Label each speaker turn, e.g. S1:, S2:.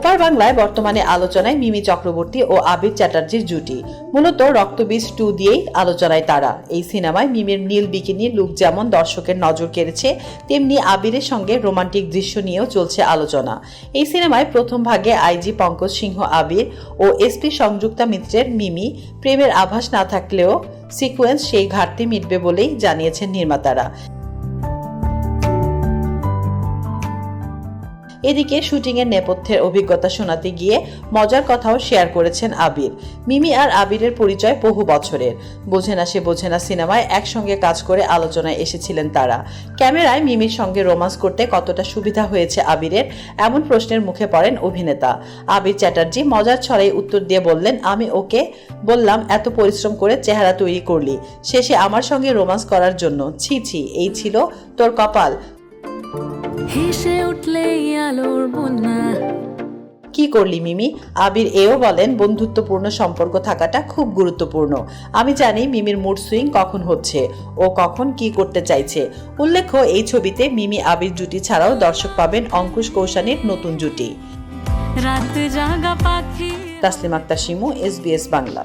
S1: ওপার বাংলায় বর্তমানে আলোচনায় মিমি চক্রবর্তী ও আবির চ্যাটার্জির জুটি। মূলত রক্তবীজ টু দিয়েই আলোচনায় তারা। এই সিনেমায় মিমির নীল বিকিনি লুক যেমন দর্শকের নজর কেড়েছে, তেমনি আবিরের সঙ্গে রোমান্টিক দৃশ্য নিয়েও চলছে আলোচনা। এই সিনেমায় প্রথম ভাগে আইজি পঙ্কজ সিংহ আবির ও এসপি সংযুক্তা মিত্রের মিমি। প্রেমের আভাস না থাকলেও সিকোয়েন্স সেই ঘাটতি মিটবে বলেই জানিয়েছেন নির্মাতারা। এদিকে শুটিংয়ের নেপথ্যের অভিজ্ঞতা শোনাতে গিয়ে মজার কথাও শেয়ার করেছেন আবির। মিমি আর আবিরের পরিচয় বহু বছরের। বোঝে না সে বোঝে না সিনেমায় একসঙ্গে কাজ করে আলোচনায় এসেছিলেন তারা। ক্যামেরায় মিমির সঙ্গে রোমান্স করতে কতটা সুবিধা হয়েছে আবিরের, এমন প্রশ্নের মুখে পড়েন অভিনেতা। আবির চ্যাটার্জি মজার ছড়াই উত্তর দিয়ে বললেন, আমি ওকে বললাম, এত পরিশ্রম করে চেহারা তৈরি করলি। শেষে আমার সঙ্গে রোমান্স করার জন্য। ছি ছি, এই ছিল তোর কপাল।
S2: হেসে উঠলেই আলোর বন্যা।
S1: কি করলি মিমি? আবির এও বলেন বন্ধুত্বপূর্ণ সম্পর্ক থাকাটা খুব গুরুত্বপূর্ণ। আমি জানি মিমির মুড সুইং কখন হচ্ছে ও কখন কি করতে চাইছে। উল্লেখ্য এই ছবিতে মিমি আবির জুটি ছাড়াও দর্শক পাবেন অঙ্কুশ কৌশানীর নতুন জুটি।
S2: রাত জাগা পাখি।
S1: তাসলিম আক্তার শিমু এসবিএস বাংলা।